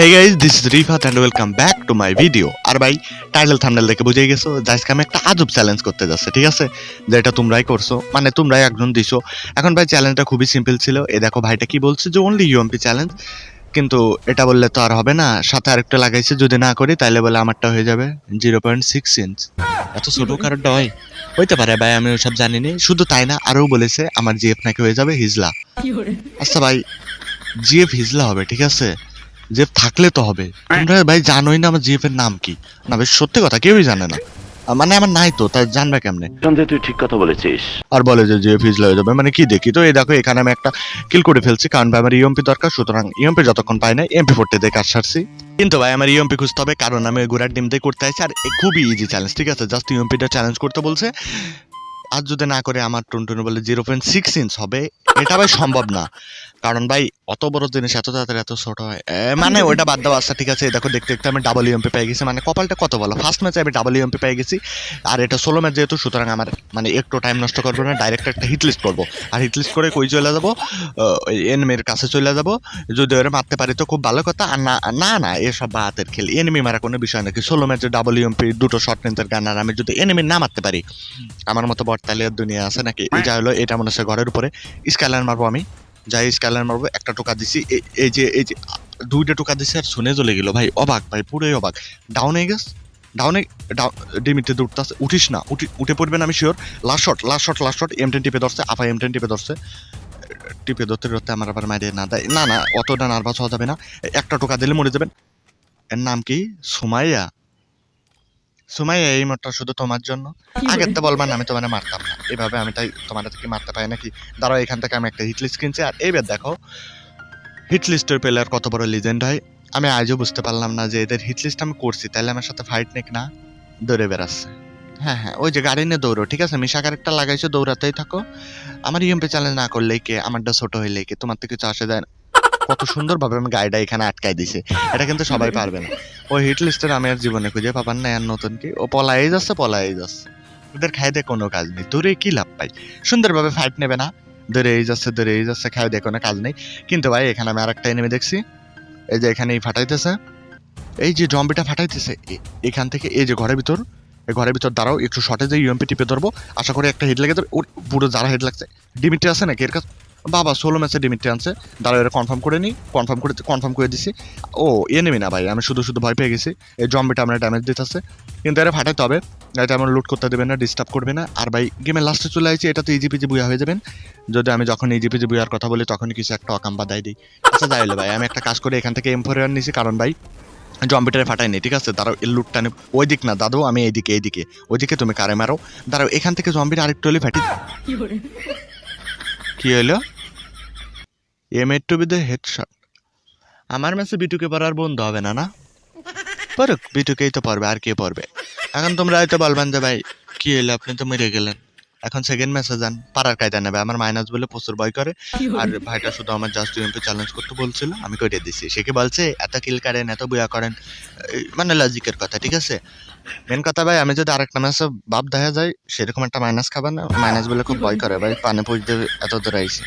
Hey guys this is Rifat and welcome back to my video আর ভাই title thumbnail দেখে বুঝে গেছো? যে আজকে আমি একটা আজব চ্যালেঞ্জ করতে যাচ্ছি ঠিক আছে? যেটা তোমরাই করছ মানে তোমরাই একজন দিছো। এখন ভাই চ্যালেঞ্জটা খুবই সিম্পল ছিল। এ দেখো ভাইটা কি বলছে যে অনলি ইউএমপি চ্যালেঞ্জ কিন্তু এটা বললে তো আর হবে না। সাথে আরেকটা লাগাইছে যদি না করি তাহলে বলে আমারটা হয়ে যাবে জিরো পয়েন্ট সিক্স ইঞ্চ এত ছোট কারোরটা হয়। হইতে পারে ভাই আমি ওসব জানিনি। শুধু তাই না আরও বলেছে আমার জিএফ নাকি হয়ে যাবে হিজলা। আচ্ছা ভাই জিএফ হিজলা হবে ঠিক আছে? জিএফ থাকলে তো হবে। তোমরা ভাই জানোই না আমার জিএফ এর নাম কি। না ভাই সত্যি কথা কেউই জানে না। মানে আমার নাই তো তাই জানবে কেমনে? সন্দেহ তুই ঠিক কথা বলেছিস। আর বলে যে জিএফ হিজলা হয়ে যাবে মানে কি দেখি তো এই দেখো এখানে আমি একটা কিল করে ফেলছি কারণ ভাই আমার ইএমপি দরকার সুতরাং ইএমপি যতক্ষণ পাই না এমপি ফোরটি দিয়ে কাজ সারছি। কিন্তু ভাই আমার ইএমপি খুঁজতে হবে কারণ আমি ঘোড়ার ডিম দিয়ে করতে আছি আর এ খুবই ইজি চ্যালেঞ্জ ঠিক আছে? জাস্ট ইএমপিটা চ্যালেঞ্জ করতে বলছে। আর যদি না করে আমার টুনটুনি বলে জিরো পয়েন্ট সিক্স ইঞ্চ হবে এটা ভাই সম্ভব না। কারণ ভাই অত বড় জিনিস, এত তাড়াতাড়ি, এত ছোট হয়। মানে ওইটা বাদ দেওয়া আচ্ছা ঠিক আছে, দেখো, দেখতে দেখতে আমি ডাবল ইএমপি পেয়ে গেছি। মানে কপালটা কত ভালো। ফার্স্ট ম্যাচে আমি ডাবল ইএমপি পেয়ে গেছি। আর এটা ষোলো ম্যাচ যেহেতু, সুতরাং আমার মানে একটু টাইম নষ্ট করব না ডাইরেক্ট একটা হিট লিস্ট করব। আর হিট লিস্ট করে কই চলে যাব? এনিমির কাছে চলে যাব। যদি ওরা মারতে পারি তো খুব ভালো কথা। আর না না না, এসব বাহাতের খেল। এনিমি মারা কোনো বিষয় নাকি ষোলো ম্যাচে ডাবল ইএমপি দুটো শর্ট গান, আর আমি যদি এনিমি না মারতে পারি, আমার মতো বটতালিয়ার দুনিয়া আছে নাকি? যা হলো, এটা মনে হচ্ছে ঘরের উপরে। স্কাইলার মারবো আমি। যাই স্কাইলার মারবো, একটা টোকা দিছি। এই- যে, এই যে, দুইটা টোকা দিছি আর শুনে চলে গেল। ভাই, অবাক, ভাই, পুরোই অবাক। ডাউন হয়ে গেছ ডাউনে ডিমিটে উঠতেছে, উঠিস না, উঠি, উঠে পড়বেন আমি sure last shot last shot last shot M ten টিপে ধরছে আফা এম টেন টিপে ধরছে। টিপে ধরতে ধরতে আমার আবার মারিয়ে না দেয়। না না, অতটা নার্ভাস হওয়া যাবে না। একটা টোকা দিলে মরে যাবেন। এর নাম কি? সুমাইয়া। সুমাইয়া এই মোটটা শুধু তোমার জন্য। আগে তো বলবা না আমি তোমার মারতাম না। এভাবে আমি তাই তোমার থেকে মারতে পারি নাকি? দাঁড়াও এখান থেকে আমি একটা হিট লিস্ট কিনছি। আর এইবার দেখো হিট লিস্টের প্লেয়ার কত বড় লিজেন্ড হয়। আমি আজও বুঝতে পারলাম না যে এদের হিট লিস্ট আমি করছি। তাহলে আমার সাথে ফাইট নেক না। দৌড়ে বেড়াচ্ছে। হ্যাঁ হ্যাঁ ওই যে গাড়ি নিয়ে দৌড়ো ঠিক আছে? মিশা একটা লাগাইছো দৌড়াতেই থাকো। আমার ইএমপি চ্যালেঞ্জ না করলেই কে? আমারটা ছোট হইলে কে? তোমার থেকে চাষে যায় না। কত সুন্দরভাবে আমি গাড়িটা এখানে আটকাই দিছে। এটা কিন্তু সবাই পারবে না। ওই হিট লিস্টের আমি আর জীবনে খুঁজে পাবার না আর নতুন কি। ও পলাই যাচ্ছে পলাই যাচ্ছে। ওদের খাই দিয়ে কোনো কাজ নেই। তোরে কি লাভ পাই সুন্দরভাবে ফাইট নেবে না। ধরে এই যাচ্ছে ধরে এই যাচ্ছে খাই দিয়ে কোনো কাজ নেই। কিন্তু ভাই, এখানে আমি আর একটা এনিমি দেখছি। এই যে এখানে এই ফাটাইতেছে। এই যে জম্বিটা ফাটাইতেছে এখান থেকে এই যে ঘরের ভিতর, এই ঘরের ভিতর দাঁড়াও, একটু শর্টে যে ইউএমপি টিপে ধরবো। আশা করি একটা হেড লেগে ধর ওর পুরো যারা হেড লাগছে। ডিমিটে আছে নাকি এর কাছে? বাবা, ষোলো ম্যাচে ডিমিটে আনছে। দাঁড়াও এটা কনফার্ম করে নিই। কনফার্ম করে কনফার্ম করে দিছি। ও এনিমি না ভাই, আমি শুধু শুধু ভয় পেয়ে গেছি। এই জম্বিটা আমরা ড্যামেজ দিতেছে। কিন্তু এটা ফাটাইতে হবে। এটা আমার লুট করতে দেবে না ডিস্টার্ব করবে না। আর ভাই গেমের লাস্টে চলে আসছি এটা তো ইজি পিজি বুয়া হয়ে যাবেন। যদি আমি যখন ইজি পিজি বুয়ার কথা বলি, তখনই কিছু একটা অকাম বাদাই দিই। আচ্ছা যাই ভাই, আমি একটা কাজ করে, এখান থেকে এম ফোর নিছি। কারণ ভাই, জম্বিটারে ফাটাইনি ঠিক আছে? দাঁড়াও এর লুটটা নে ওই দিক না, দাদু, আমি এইদিকে এইদিকে। ওইদিকে তুমি কারে মারো। দাঁড়াও, এখান থেকে জম্বিটা আরেকটু হলে ফাটি কি হলো এম এর টু বি দ্য হেডশট আমার মেসে বিটুকে পারার বন্ধু হবে না না? পারুক বিটুকেই তো পারবে আর কে পারবে এখন তোমরা হয়তো বলবেন যে, ভাই, কি হলো আপনি তো মেরে গেলেন। এখন সেকেন্ড ম্যাচে যান পাড়ার কায়দা নেবে আমার মাইনাস বলে প্রচুর ভয় করে। আর ভাইটা শুধু আমার জাস্ট ইউএমপি চ্যালেঞ্জ করতে বলছিল আমি কইটা দিছি সে কি বলছে এত কিল করেন এত বুয়া করেন। মানে লজিকের কথা ঠিক আছে? মেন কথা ভাই আমি যদি আরেকটা ম্যাচে বাপ দেখা যায় সেরকম একটা মাইনাস খাবার না মাইনাস বলে খুব ভয় করে ভাই পানে পড়তে এত দূর আইছি।